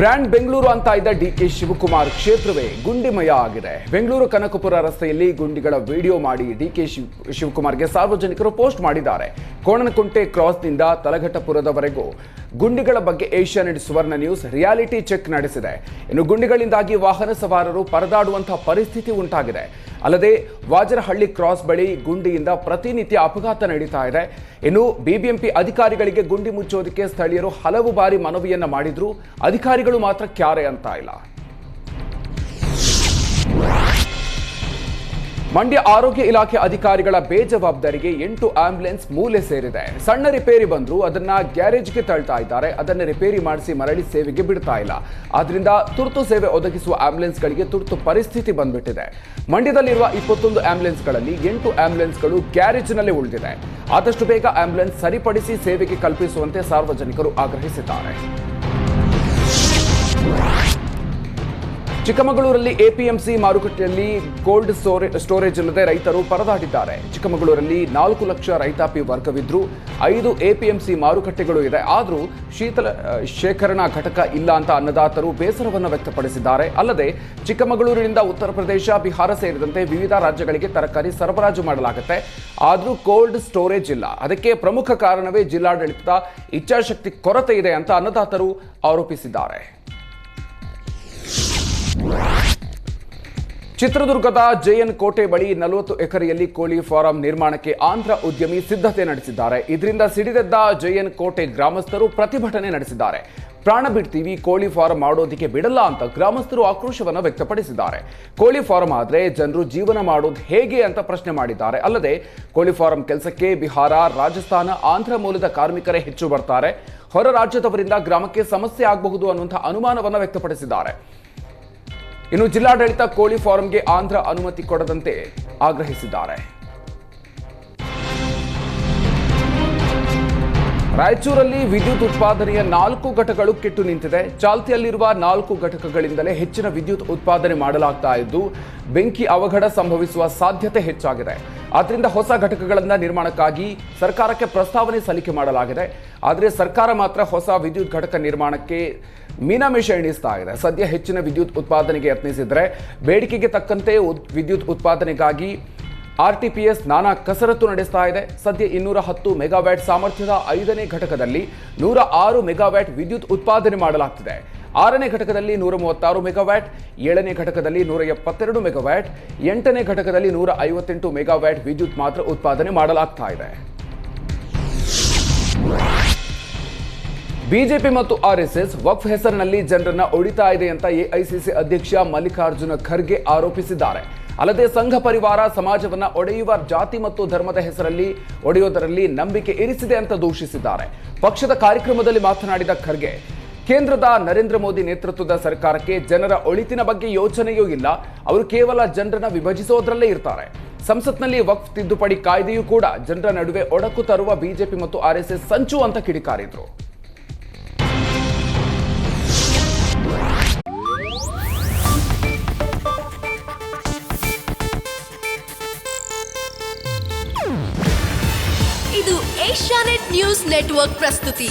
Brand Bengaluru ಅಂತ ಇದ್ದ D K Shivakumar ಕ್ಷೇತ್ರವೇ ಗುಂಡಿಮಯ ಆಗಿದೆ. ಬೆಂಗಳೂರು ಕನಕಪುರ ರಸ್ತೆಯಲ್ಲಿ ಗುಂಡಿಗಳ ವಿಡಿಯೋ ಮಾಡಿ ಡಿ ಕೆ ಶಿವ್, ಶಿವಕುಮಾರ್ಗೆ ಸಾರ್ವಜನಿಕರು ಪೋಸ್ಟ್ ಮಾಡಿದ್ದಾರೆ. ಕೋಣನಕುಂಟೆ ಕ್ರಾಸ್ನಿಂದ ತಲಘಟ್ಟಪುರದವರೆಗೂ ಗುಂಡಿಗಳ ಬಗ್ಗೆ Asianet Suvarna news reality check ನಡೆಸಿದೆ. ಇನ್ನು ಗುಂಡಿಗಳಿಂದಾಗಿ ವಾಹನ ಸವಾರರು ಪರದಾಡುವಂತಹ ಪರಿಸ್ಥಿತಿ ಉಂಟಾಗಿದೆ. ಅಲ್ಲದೆ ವಾಜರಹಳ್ಳಿ ಕ್ರಾಸ್ ಬಳಿ ಗುಂಡಿಯಿಂದ ಪ್ರತಿನಿತ್ಯ ಅಪಘಾತ ನಡೀತಾ ಇದೆ. ಇನ್ನು ಬಿಬಿಎಂಪಿ ಅಧಿಕಾರಿಗಳಿಗೆ ಗುಂಡಿ ಮುಚ್ಚೋದಕ್ಕೆ ಸ್ಥಳೀಯರು ಹಲವು ಬಾರಿ ಮನವಿಯನ್ನ ಮಾಡಿದ್ರು. ಅಧಿಕಾರಿಗಳು ಮಾತ್ರ ಕ್ಯಾರೆ ಅಂತ ಇಲ್ಲ. ಮಂಡ್ಯ ಆರೋಗ್ಯ ಇಲಾಖೆ ಅಧಿಕಾರಿಗಳ ಬೇಜವಾಬ್ದಾರಿಗೆ ಎಂಟು ಆಂಬ್ಯುಲೆನ್ಸ್ ಮೂಲೆ ಸೇರಿದೆ. ಸಣ್ಣ ರಿಪೇರಿ ಬಂದರೂ ಅದನ್ನ ಗ್ಯಾರೇಜ್ಗೆ ತಳ್ತಾ ಇದ್ದಾರೆ. ಅದನ್ನ ರಿಪೇರಿ ಮಾಡಿಸಿ ಮರಳಿ ಸೇವೆಗೆ ಬಿಡ್ತಾ ಇಲ್ಲ. ಆದ್ರಿಂದ ತುರ್ತು ಸೇವೆ ಒದಗಿಸುವ ಆಂಬ್ಯುಲೆನ್ಸ್ಗಳಿಗೆ ತುರ್ತು ಪರಿಸ್ಥಿತಿ ಬಂದ್ಬಿಟ್ಟಿದೆ. ಮಂಡ್ಯದಲ್ಲಿರುವ ಇಪ್ಪತ್ತೊಂದು ಆಂಬ್ಯುಲೆನ್ಸ್ಗಳಲ್ಲಿ ಎಂಟು ಆಂಬ್ಯುಲೆನ್ಸ್ಗಳು ಗ್ಯಾರೇಜ್ನಲ್ಲೇ ಉಳಿದಿದೆ. ಆದಷ್ಟು ಬೇಗ ಆಂಬ್ಯುಲೆನ್ಸ್ ಸರಿಪಡಿಸಿ ಸೇವೆಗೆ ಕಲ್ಪಿಸುವಂತೆ ಸಾರ್ವಜನಿಕರು ಆಗ್ರಹಿಸಿದ್ದಾರೆ. ಚಿಕ್ಕಮಗಳೂರಲ್ಲಿ ಎಪಿಎಂಸಿ ಮಾರುಕಟ್ಟೆಯಲ್ಲಿ ಕೋಲ್ಡ್ ಸ್ಟೋರೇ ಸ್ಟೋರೇಜ್ ಇಲ್ಲದೆ ರೈತರು ಪರದಾಡಿದ್ದಾರೆ. ಚಿಕ್ಕಮಗಳೂರಲ್ಲಿ ನಾಲ್ಕು ಲಕ್ಷ ರೈತಾಪಿ ವರ್ಗವಿದ್ರು. ಐದು ಎಪಿಎಂಸಿ ಮಾರುಕಟ್ಟೆಗಳು ಇದೆ. ಆದರೂ ಶೀತಲ, ಶೇಖರಣಾ ಘಟಕ ಇಲ್ಲ ಅಂತ ಅನ್ನದಾತರು ಬೇಸರವನ್ನು ವ್ಯಕ್ತಪಡಿಸಿದ್ದಾರೆ. ಅಲ್ಲದೆ ಚಿಕ್ಕಮಗಳೂರಿನಿಂದ ಉತ್ತರ ಪ್ರದೇಶ, ಬಿಹಾರ ಸೇರಿದಂತೆ ವಿವಿಧ ರಾಜ್ಯಗಳಿಗೆ ತರಕಾರಿ ಸರಬರಾಜು ಮಾಡಲಾಗುತ್ತೆ. ಆದರೂ ಕೋಲ್ಡ್ ಸ್ಟೋರೇಜ್ ಇಲ್ಲ. ಅದಕ್ಕೆ ಪ್ರಮುಖ ಕಾರಣವೇ ಜಿಲ್ಲಾಡಳಿತದ ಇಚ್ಛಾಶಕ್ತಿ ಕೊರತೆ ಇದೆ ಅಂತ ಅನ್ನದಾತರು ಆರೋಪಿಸಿದ್ದಾರೆ. ಚಿತ್ರದುರ್ಗದ ಜೆಎನ್ ಕೋಟೆ ಬಳಿ ನಲವತ್ತು ಎಕರೆಯಲ್ಲಿ ಕೋಳಿ ಫಾರಂ ನಿರ್ಮಾಣಕ್ಕೆ ಆಂಧ್ರ ಉದ್ಯಮಿ ಸಿದ್ಧತೆ ನಡೆಸಿದ್ದಾರೆ. ಇದರಿಂದ ಸಿಡಿದೆದ್ದ ಜೆಎನ್ ಕೋಟೆ ಗ್ರಾಮಸ್ಥರು ಪ್ರತಿಭಟನೆ ನಡೆಸಿದ್ದಾರೆ. ಪ್ರಾಣ ಬಿಡ್ತೀವಿ, ಕೋಳಿ ಫಾರಂ ಮಾಡೋದಿಕ್ಕೆ ಬಿಡಲ್ಲ ಅಂತ ಗ್ರಾಮಸ್ಥರು ಆಕ್ರೋಶವನ್ನು ವ್ಯಕ್ತಪಡಿಸಿದ್ದಾರೆ. ಕೋಳಿ ಫಾರಂ ಆದರೆ ಜನರು ಜೀವನ ಮಾಡೋದು ಹೇಗೆ ಅಂತ ಪ್ರಶ್ನೆ ಮಾಡಿದ್ದಾರೆ. ಅಲ್ಲದೆ, ಕೋಳಿ ಫಾರಂ ಕೆಲಸಕ್ಕೆ ಬಿಹಾರ, ರಾಜಸ್ಥಾನ, ಆಂಧ್ರ ಮೂಲದ ಕಾರ್ಮಿಕರೇ ಹೆಚ್ಚು ಬರ್ತಾರೆ. ಹೊರ ರಾಜ್ಯದವರಿಂದ ಗ್ರಾಮಕ್ಕೆ ಸಮಸ್ಯೆ ಆಗಬಹುದು ಅನ್ನುವಂಥ ಅನುಮಾನವನ್ನು ವ್ಯಕ್ತಪಡಿಸಿದ್ದಾರೆ. ಇನ್ನು ಜಿಲ್ಲಾಡಳಿತ ಕೋಳಿ ಫಾರಂಗೆ ಆಂಧ್ರ ಅನುಮತಿ ಕೊಡದಂತೆ ಆಗ್ರಹಿಸಿದ್ದಾರೆ. ರಾಯಚೂರಲ್ಲಿ ವಿದ್ಯುತ್ ಉತ್ಪಾದನೆಯ ನಾಲ್ಕು ಘಟಕಗಳು ಕೆಟ್ಟು ನಿಂತಿದೆ. ಚಾಲ್ತಿಯಲ್ಲಿರುವ ನಾಲ್ಕು ಘಟಕಗಳಿಂದಲೇ ಹೆಚ್ಚಿನ ವಿದ್ಯುತ್ ಉತ್ಪಾದನೆ ಮಾಡಲಾಗ್ತಾ ಇದ್ದು, ಬೆಂಕಿ ಅವಘಡ ಸಂಭವಿಸುವ ಸಾಧ್ಯತೆ ಹೆಚ್ಚಾಗಿದೆ. ಆದ್ದರಿಂದ ಹೊಸ ಘಟಕಗಳನ್ನು ನಿರ್ಮಾಣಕ್ಕಾಗಿ ಸರ್ಕಾರಕ್ಕೆ ಪ್ರಸ್ತಾವನೆ ಸಲ್ಲಿಕೆ ಮಾಡಲಾಗಿದೆ. ಆದರೆ ಸರ್ಕಾರ ಮಾತ್ರ ಹೊಸ ವಿದ್ಯುತ್ ಘಟಕ ನಿರ್ಮಾಣಕ್ಕೆ ಮೀನಾಮೇಷ ಎಣಿಸ್ತಾ ಇದೆ. ಸದ್ಯ ಹೆಚ್ಚಿನ ವಿದ್ಯುತ್ ಉತ್ಪಾದನೆಗೆ ಯತ್ನಿಸಿದರೆ ಬೇಡಿಕೆಗೆ ತಕ್ಕಂತೆ ವಿದ್ಯುತ್ ಉತ್ಪಾದನೆಗಾಗಿ ಆರ್ ಟಿ ಪಿ ಎಸ್ ನಾನಾ ಕಸರತ್ತು ನಡೆಸ್ತಾ ಇದೆ. ಸದ್ಯ ಇನ್ನೂರ ಹತ್ತು ಮೆಗಾವ್ಯಾಟ್ ಸಾಮರ್ಥ್ಯದ ಐದನೇ ಘಟಕದಲ್ಲಿ ನೂರ ಆರು ಮೆಗಾವ್ಯಾಟ್ ವಿದ್ಯುತ್ ಉತ್ಪಾದನೆ ಮಾಡಲಾಗ್ತಿದೆ. ಆರನೇ ಘಟಕದಲ್ಲಿ ನೂರ ಮೂವತ್ತಾರು ಮೆಗಾವ್ಯಾಟ್, ಏಳನೇ ಘಟಕದಲ್ಲಿ ನೂರ ಎಪ್ಪತ್ತೆರಡು ಮೆಗಾವ್ಯಾಟ್, ಎಂಟನೇ ಘಟಕದಲ್ಲಿ ನೂರ ಐವತ್ತೆಂಟು ಮೆಗಾವ್ಯಾಟ್ ವಿದ್ಯುತ್ ಮಾತ್ರ ಉತ್ಪಾದನೆ ಮಾಡಲಾಗ್ತಾ ಇದೆ. ಬಿಜೆಪಿ ಮತ್ತು ಆರ್ಎಸ್ಎಸ್ ವಕ್ಫ್ ಹೆಸರಿನಲ್ಲಿ ಜನರನ್ನ ಒಡಿತಾ ಇದೆ ಅಂತ ಎಐಸಿಸಿ ಅಧ್ಯಕ್ಷ ಮಲ್ಲಿಕಾರ್ಜುನ ಖರ್ಗೆ ಆರೋಪಿಸಿದ್ದಾರೆ. ಅಲ್ಲದೆ ಸಂಘ ಪರಿವಾರ ಸಮಾಜವನ್ನ ಒಡೆಯುವ ಜಾತಿ ಮತ್ತು ಧರ್ಮದ ಹೆಸರಲ್ಲಿ ಒಡೆಯುವುದರಲ್ಲಿ ನಂಬಿಕೆ ಇರಿಸಿದೆ ಅಂತ ದೂಷಿಸಿದ್ದಾರೆ. ಪಕ್ಷದ ಕಾರ್ಯಕ್ರಮದಲ್ಲಿ ಮಾತನಾಡಿದ ಖರ್ಗೆ ಕೇಂದ್ರದ ನರೇಂದ್ರ ಮೋದಿ ನೇತೃತ್ವದ ಸರ್ಕಾರಕ್ಕೆ ಜನರ ಒಳಿತಿನ ಬಗ್ಗೆ ಯೋಚನೆಯೂ ಇಲ್ಲ. ಅವರು ಕೇವಲ ಜನರನ್ನ ವಿಭಜಿಸೋದ್ರಲ್ಲೇ ಇರ್ತಾರೆ. ಸಂಸತ್ನಲ್ಲಿ ವಕ್ಫ್ ತಿದ್ದುಪಡಿ ಕಾಯ್ದೆಯೂ ಕೂಡ ಜನರ ನಡುವೆ ಒಡಕು ತರುವ ಬಿಜೆಪಿ ಮತ್ತು ಆರ್ಎಸ್ಎಸ್ ಸಂಚು ಅಂತ ಕಿಡಿಕಾರಿದ್ರು. ಇದು ಏಷ್ಯಾನೆಟ್ ನ್ಯೂಸ್ ನೆಟ್ವರ್ಕ್ ಪ್ರಸ್ತುತಿ.